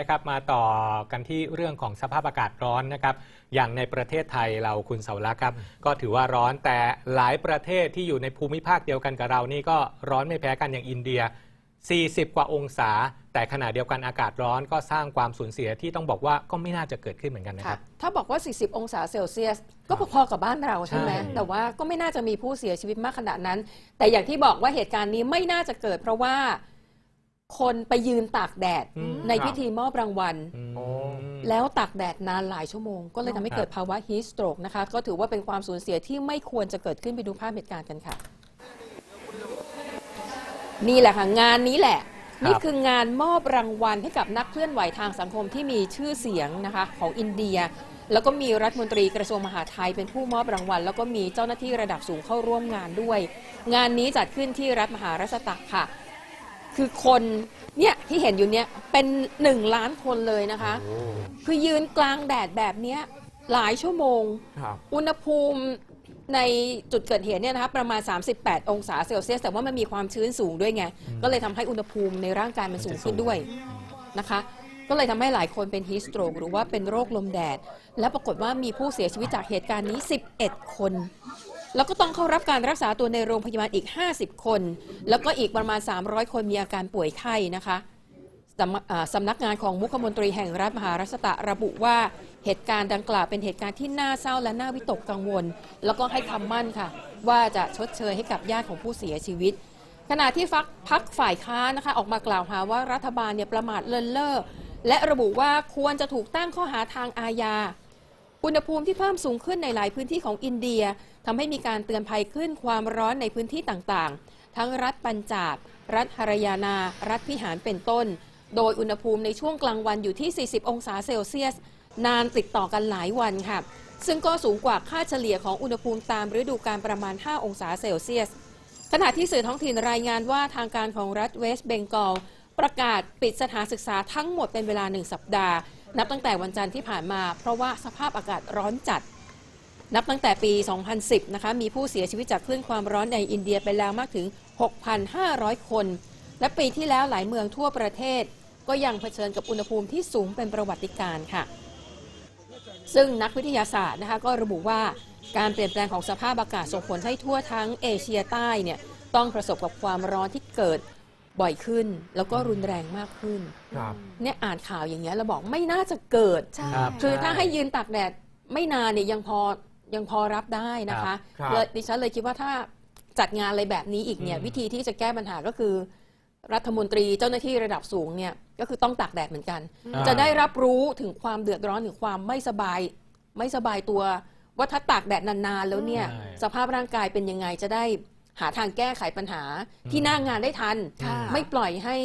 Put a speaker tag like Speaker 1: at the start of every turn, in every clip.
Speaker 1: นะครับมาต่อกันที่เรื่องของสภาพอากาศร้อนนะครับ อย่างในประเทศไทยเราคุณเสาลักษณ์ครับ ก็ถือว่าร้อนแต่หลายประเทศที่อยู่ในภูมิภาคเดียวกันกับเรานี่ก็ร้อนไม่แพ้กันอย่างอินเดีย 40 กว่าองศา แต่ขณะเดียวกันอากาศร้อนก็สร้างความสูญเสียที่ต้องบอกว่าก็ไม่น่าจะเกิดขึ้นเหมือนกันนะค
Speaker 2: ค่ะ
Speaker 1: รับ
Speaker 2: ถ้าบอกว่า 40 องศาเซลเซียส ก็พอๆกับบ้านเราใช่ไหม
Speaker 1: ใช่
Speaker 2: แต่ว่าก็ไม่น่าจะมีผู้เสียชีวิตมากขนาดนั้น แต่อย่างที่บอกว่าเหตุการณ์นี้ไม่น่าจะเกิดเพราะว่า คนไปยืนตากแดด
Speaker 1: อืม
Speaker 2: ในพิธีมอบรางวัล
Speaker 1: อืม
Speaker 3: โอ้
Speaker 2: แล้วตากแดดนานหลายชั่วโมง ก็เลยทำให้เกิดภาวะฮีสโตรกนะคะ ก็ถือว่าเป็นความสูญเสียที่ไม่ควรจะเกิดขึ้นไปดูภาพเหตุการณ์กันค่ะ นี่แหละค่ะ งานนี้แหละ
Speaker 1: ครับ
Speaker 2: นี่คืองานมอบรางวัลให้กับนักเคลื่อนไหวทางสังคมที่มีชื่อเสียงนะคะของอินเดีย แล้วก็มีรัฐมนตรีกระทรวงมหาดไทยเป็นผู้มอบรางวัล แล้วก็มีเจ้าหน้าที่ระดับสูงเข้าร่วมงานด้วย งานนี้จัดขึ้นที่รัฐมหาราชตะค่ะ คือคนเนี่ยที่เห็นอยู่เนี่ยเป็นหนึ่งล้านคนเลยนะคะ
Speaker 3: โอ้
Speaker 2: คือยืนกลางแดดแบบเนี้ยหลายชั่วโมง
Speaker 3: ครับ
Speaker 2: อุณหภูมิในจุดเกิดเหตุเนี่ยนะคะประมาณ 38 องศาเซลเซียส แต่ว่ามันมีความชื้นสูงด้วยไง ก็เลยทำให้อุณหภูมิในร่างกายมันสูงขึ้นด้วยนะคะ ก็เลยทำให้หลายคนเป็นฮีสโตรกหรือว่าเป็นโรคลมแดด และปรากฏว่ามีผู้เสียชีวิตจากเหตุการณ์นี้ 11 คน แล้วก็ต้องเข้ารับการรักษาตัวในโรงพยาบาลอีก 50 คน แล้วก็อีกประมาณ 300 คนมีอาการป่วยไข้นะคะสำสำนักงานของมุขมนตรีแห่งรัฐมหาราชตะระบุว่าเหตุการณ์ดังกล่าวเป็นเหตุการณ์ที่น่าเศร้าและน่าวิตกกังวล แล้วก็ให้คำมั่นค่ะ ว่าจะชดเชยให้กับญาติของผู้เสียชีวิต ขณะที่ฟักพักฝ่ายค้านนะคะออกมากล่าวหาว่ารัฐบาลเนี่ยประมาทเลินเล่อและระบุว่าควรจะถูกตั้งข้อหาทางอาญาอุณหภูมิที่เพิ่มสูงขึ้นในหลายพื้นที่ของอินเดีย ทำให้มีการเตือนภัยขึ้นความร้อนในพื้นที่ต่างๆ ทั้งรัฐปัญจาบ รัฐฮารยานา รัฐพิหารเป็นต้น โดยอุณหภูมิในช่วงกลางวันอยู่ที่ 40 องศาเซลเซียส นานติดต่อกันหลายวันค่ะ ซึ่งก็สูงกว่าค่าเฉลี่ยของอุณหภูมิตามฤดูกาลประมาณ 5 องศาเซลเซียส ขณะที่สื่อท้องถิ่นรายงานว่าทางการของรัฐเวสต์เบงกอลประกาศปิดสถานศึกษาทั้งหมดเป็นเวลาหนึ่งสัปดาห์ นับตั้งแต่วันจันทร์ที่ผ่านมา เพราะว่าสภาพอากาศร้อนจัด นับตั้งแต่ปี 2010 นะคะ มีผู้เสียชีวิตจากคลื่นความร้อนในอินเดียไปแล้วมากถึง 6,500 คน และปีที่แล้วหลายเมืองทั่วประเทศ ก็ยังเผชิญกับอุณหภูมิที่สูงเป็นประวัติการณ์ค่ะ ซึ่งนักวิทยาศาสตร์นะคะก็ระบุว่าการเปลี่ยนแปลงของสภาพอากาศส่งผลให้ทั่วทั้งเอเชียใต้เนี่ยต้องประสบกับความร้อนที่เกิดบ่อยขึ้น แล้วก็รุนแรงมากขึ้น
Speaker 3: ครับ
Speaker 2: เนี่ยอ่านข่าวอย่างเงี้ยเราบอกไม่น่าจะเกิด
Speaker 4: ใช่
Speaker 1: ครับ
Speaker 2: คือถ้าให้ยืนตากแดดไม่นานเนี่ยยังพอ ยังพอรับได้นะคะ
Speaker 3: ครับ
Speaker 2: เลยดิฉันเลยคิดว่าถ้าจัดงานอะไรแบบนี้อีกเนี่ย
Speaker 1: อืม
Speaker 2: วิธีที่จะแก้ปัญหาก็คือ รัฐมนตรีเจ้าหน้าที่ระดับสูงเนี่ยก็คือต้องตากแดดเหมือนกัน
Speaker 1: อ่า
Speaker 2: จะได้รับรู้ถึงความเดือดร้อนถึงความไม่สบาย ไม่สบายตัวว่าถ้าตากแดดนานๆแล้วเนี่ย
Speaker 1: ใช่
Speaker 2: สภาพร่างกายเป็นยังไงจะได้หาทางแก้ไขปัญหาที่หน้างานได้ทัน
Speaker 4: ค่ะ
Speaker 2: ไม่ปล่อยให้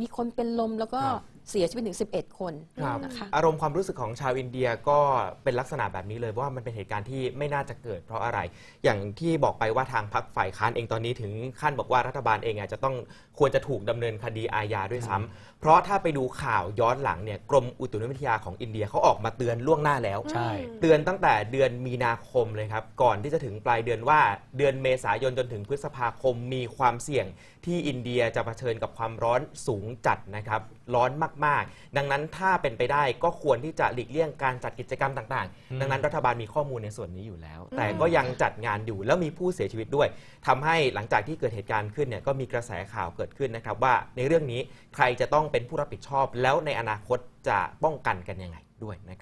Speaker 2: มีคนเป็นลมแล้วก็
Speaker 3: ครับ
Speaker 2: เสียชีวิตถึง 11 คน
Speaker 3: ครับ
Speaker 2: นะคะ
Speaker 3: อารมณ์ความรู้สึกของชาวอินเดียก็เป็นลักษณะแบบนี้เลยว่ามันเป็นเหตุการณ์ที่ไม่น่าจะเกิดเพราะอะไร อย่างที่บอกไปว่าทางพรรคฝ่ายค้านเองตอนนี้ถึงขั้นบอกว่ารัฐบาลเองอาจจะต้องควรจะถูกดำเนินคดีอาญาด้วยซ้ำเพราะถ้าไปดูข่าวย้อนหลังเนี่ยกรมอุตุนิยมวิทยาของอินเดียเขาออกมาเตือนล่วงหน้าแล้ว
Speaker 1: ใช่
Speaker 3: เตือนตั้งแต่เดือนมีนาคมเลยครับ ก่อนที่จะถึงปลายเดือนว่าเดือนเมษายนจนถึงพฤษภาคมมีความเสี่ยงที่อินเดียจะเผชิญกับความร้อนสูงจัดนะครับ ร้อนมากๆดังนั้นถ้าเป็นไปได้ก็ควรที่จะหลีกเลี่ยงการจัดกิจกรรมต่าง
Speaker 1: อืม
Speaker 3: ๆดังนั้นรัฐบาลมีข้อมูลในส่วนนี้อยู่แล้ว แต่ก็ยังจัดงานอยู่แล้วมีผู้เสียชีวิตด้วยทำให้หลังจากที่เกิดเหตุการณ์ขึ้นเนี่ยก็มีกระแสข่าวเกิดขึ้นนะครับว่าในเรื่องนี้ใครจะต้องเป็นผู้รับผิดชอบ แล้วในอนาคตจะป้องกันกันยังไงด้วยนะครับ